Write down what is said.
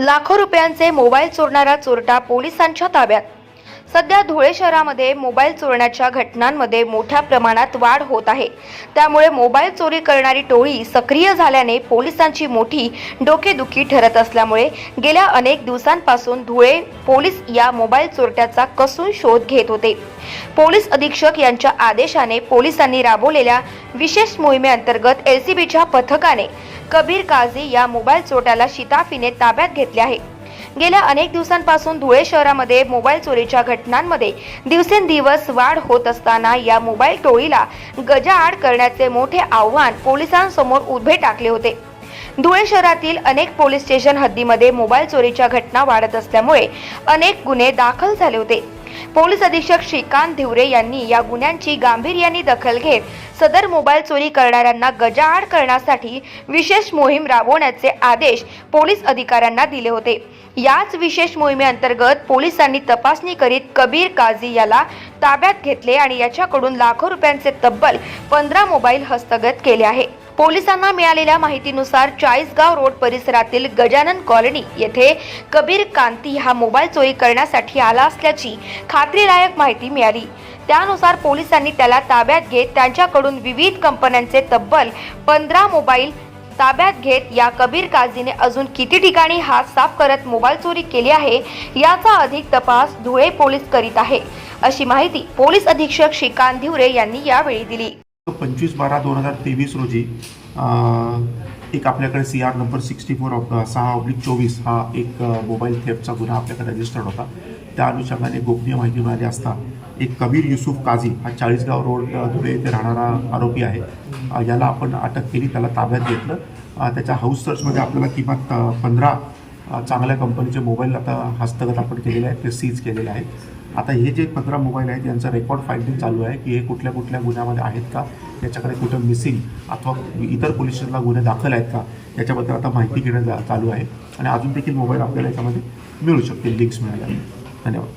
लाखो रुपयांचे मोबाईल चोरणारा चोरटा पोलिसांच्या ताब्यात. सध्या धुळे शहरामध्ये मोबाईल चोरण्याच्या घटनांमध्ये मोठ्या प्रमाणात वाढ होत आहे. त्यामुळे मोबाईल चोरी करणारी टोळी सक्रिय झाल्याने पोलिसांची मोठी डोकेदुखी ठरत असल्यामुळे गेल्या अनेक दिवसांपासून धुळे पोलीस या मोबाईल चोरट्याचा कसून शोध घेत होते. पोलीस अधीक्षक यांच्या आदेशाने पोलिसांनी राबवलेल्या विशेष मोहिमेअंतर्गत एलसीबीच्या पथकाने कबीर काझी या मोबाईल चोट्याला शिताफीने ताब्यात घेतले आहे. गेल्या अनेक दिवसांपासून धुळे शहरामध्ये मोबाईल चोरीच्या घटनांमध्ये दिवसेंदिवस वाढ होत असताना या मोबाईल टोळीला गजाआड करण्याचे मोठे आव्हान पोलिसांसमोर उभे टाकले होते. धुळे शहरातील अनेक पोलीस स्टेशन हद्दीमध्ये मोबाईल चोरीच्या घटना वाढत असल्यामुळे अनेक गुन्हे दाखल झाले होते. पोलीस अधीक्षक श्रीकांत धिवरे यांनी या गुन्ह्यांची गांभीर्याने दखल घेत सदर मोबाईल चोरी करणाऱ्यांना गजाआड करण्यासाठी विशेष मोहीम राबवण्याचे आदेश पोलीस अधिकाऱ्यांना दिले होते. याच विशेष मोहिमेअंतर्गत पोलिसांनी तपासणी करीत कबीर काझी याला ताब्यात घेतले आणि याच्याकडून लाखो रुपयांचे तब्बल पंधरा मोबाईल हस्तगत केले आहे. पोलिसांना मिळालेल्या माहितीनुसार चाळीसगाव रोड परिसरातील गजानन कॉलनी येथे कबीर कांती हा मोबाईल चोरी करण्यासाठी आला असल्याची खात्रीलायक माहिती मिळाली. त्यानुसार पोलिसांनी त्याला ताब्यात घेत त्यांच्याकडून विविध कंपन्यांचे तब्बल पंधरा मोबाईल ताब्यात घेत या कबीर काझीने अजून किती ठिकाणी हात साफ करत मोबाईल चोरी केली आहे याचा अधिक तपास धुळे पोलीस करीत आहे. अशी माहिती पोलीस अधीक्षक श्रीकांत धिवरे यांनी यावेळी दिली. पंचवीस बारा दोन हजार तेवीस रोजी एक आपल्याकडे C R number sixty four सहा ऑब्लिक चोवीस हा एक uh, मोबाईल थेफचा गुन्हा आपल्याकडे रजिस्टर्ड होता. त्या अनुषंगाने गोपनीय माहिती मिळाली असता एक कबीर युसुफ काझी हा चाळीसगाव रोड uh, धुळे येथे राहणारा आरोपी आहे. Uh, याला आपण अटक केली त्याला ताब्यात घेतलं. त्याच्या हाऊस सर्चमध्ये आपल्याला किमान पंधरा चांगल्या कंपनीचे मोबाईल आता हस्तगत आपण केलेले आहेत ते सीज केलेले आहेत. आता हे जे पंधरा मोबाईल आहेत यांचं रेकॉर्ड फाईलिंग चालू आहे की हे कुठल्या कुठल्या गुन्ह्यामध्ये आहेत का? याच्याकडे कुठं मिसिंग अथवा इतर पोलीस स्टेशनला गुन्हे दाखल आहेत का? याच्याबद्दल आता माहिती घेणं जा- चालू आहे. आणि अजून देखील मोबाईल आपल्याला याच्यामध्ये मिळू शकतील लिंक्स मिळाल्या. धन्यवाद.